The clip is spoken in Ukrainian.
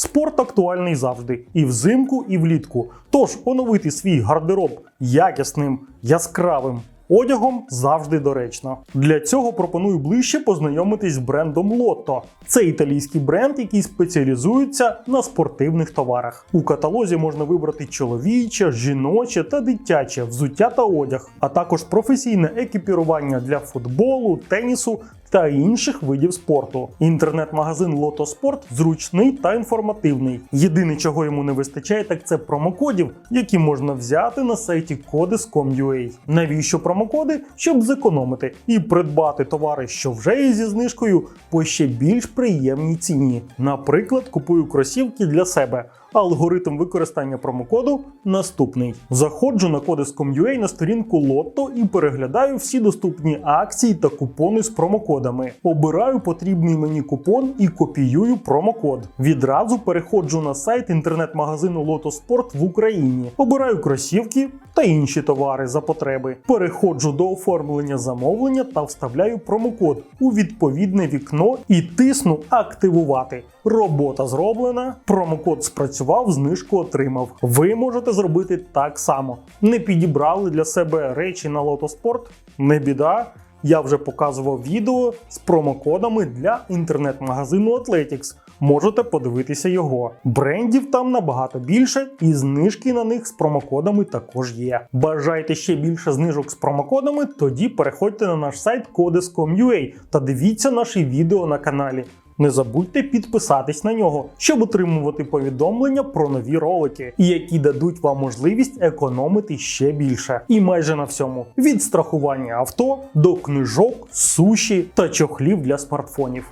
Спорт актуальний завжди і взимку, і влітку. Тож оновити свій гардероб якісним, яскравим. Одягом завжди доречно. Для цього пропоную ближче познайомитись з брендом Lotto. Це італійський бренд, який спеціалізується на спортивних товарах. У каталозі можна вибрати чоловіче, жіноче та дитяче взуття та одяг, а також професійне екіпірування для футболу, тенісу та інших видів спорту. Інтернет-магазин Sport зручний та інформативний. Єдине, чого йому не вистачає, так це промокодів, які можна взяти на сайті Codes.com.ua. Навіщо промокоди? Щоб зекономити і придбати товари, що вже є зі знижкою, по ще більш приємній ціні. Наприклад, купую кросівки для себе. Алгоритм використання промокоду наступний: заходжу на Codes.com.ua на сторінку Lotto і переглядаю всі доступні акції та купони з промокодами. Обираю потрібний мені купон і копіюю промокод. Відразу переходжу на сайт інтернет-магазину Lotto Sport в Україні. Обираю кросівки та інші товари за потреби. Переходжу до оформлення замовлення та вставляю промокод у відповідне вікно і тисну активувати. Робота зроблена, промокод спрацював, знижку отримав. Ви можете зробити так само. Не підібрали для себе речі на Лотоспорт? Не біда. Я вже показував відео з промокодами для інтернет-магазину Athletics. Можете подивитися його. Брендів там набагато більше, і знижки на них з промокодами також є. Бажаєте ще більше знижок з промокодами? Тоді переходьте на наш сайт codes.com.ua та дивіться наші відео на каналі. Не забудьте підписатись на нього, щоб отримувати повідомлення про нові ролики, які дадуть вам можливість економити ще більше. І майже на всьому: від страхування авто до книжок, суші та чохлів для смартфонів.